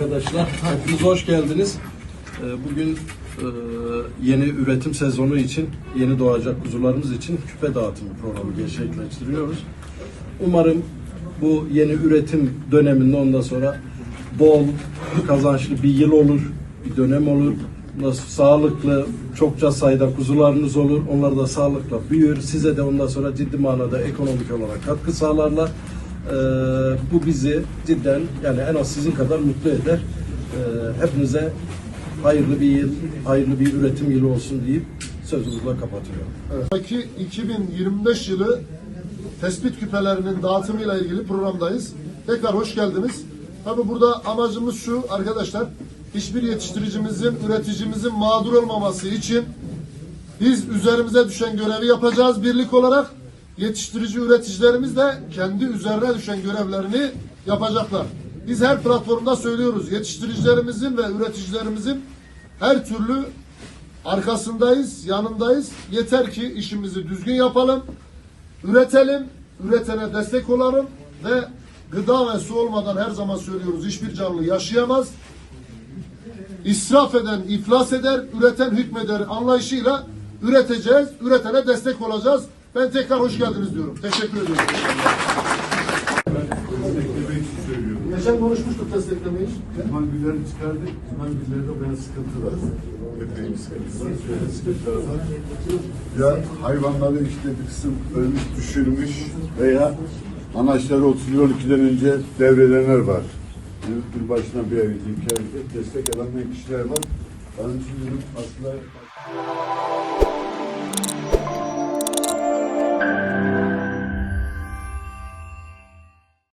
Arkadaşlar hepiniz hoş geldiniz. Ee, Bugün e, yeni üretim sezonu için, yeni doğacak kuzularımız için küpe dağıtımı programı gerçekleştiriyoruz. Umarım bu yeni üretim döneminde ondan sonra bol, kazançlı bir yıl olur, bir dönem olur. Nasıl sağlıklı, çokça sayıda kuzularınız olur. Onlar da sağlıkla büyür. Size de ondan sonra ciddi manada ekonomik olarak katkı sağlarlar. Ee, bu bizi cidden yani en az sizin kadar mutlu eder. Ee, hepinize hayırlı bir yıl, hayırlı bir üretim yılı olsun deyip sözümüzle kapatıyorum. Peki 2025 yılı tespit küpelerinin dağıtımıyla ilgili programdayız. Tekrar hoş geldiniz. Tabi burada amacımız şu arkadaşlar. Hiçbir yetiştiricimizin, üreticimizin mağdur olmaması için biz üzerimize düşen görevi yapacağız birlik olarak. Yetiştirici üreticilerimiz de kendi üzerine düşen görevlerini yapacaklar. Biz her platformda söylüyoruz. Yetiştiricilerimizin ve üreticilerimizin her türlü arkasındayız, yanındayız. Yeter ki işimizi düzgün yapalım, üretelim, üretene destek olalım ve gıda ve su olmadan her zaman söylüyoruz hiçbir canlı yaşayamaz. İsraf eden iflas eder, üreten hükmeder anlayışıyla üreteceğiz, üretene destek olacağız. Ben tekrar hoş geldiniz diyorum. Teşekkür ediyorum. Geçen konuşmuştuk desteklemeyi. Mangülleri çıkardık. Mangüllerde ben sıkıntı var. Epey bir sıkıntı var. Şöyle sıkıntılar var. Ya hayvanları işte bir kısım ölmüş, düşürmüş veya anaçları 31-12'den önce devrelenenler var. Yani bir başına bir ev, iki ev, destek alamayan kişiler var. Onun için aslında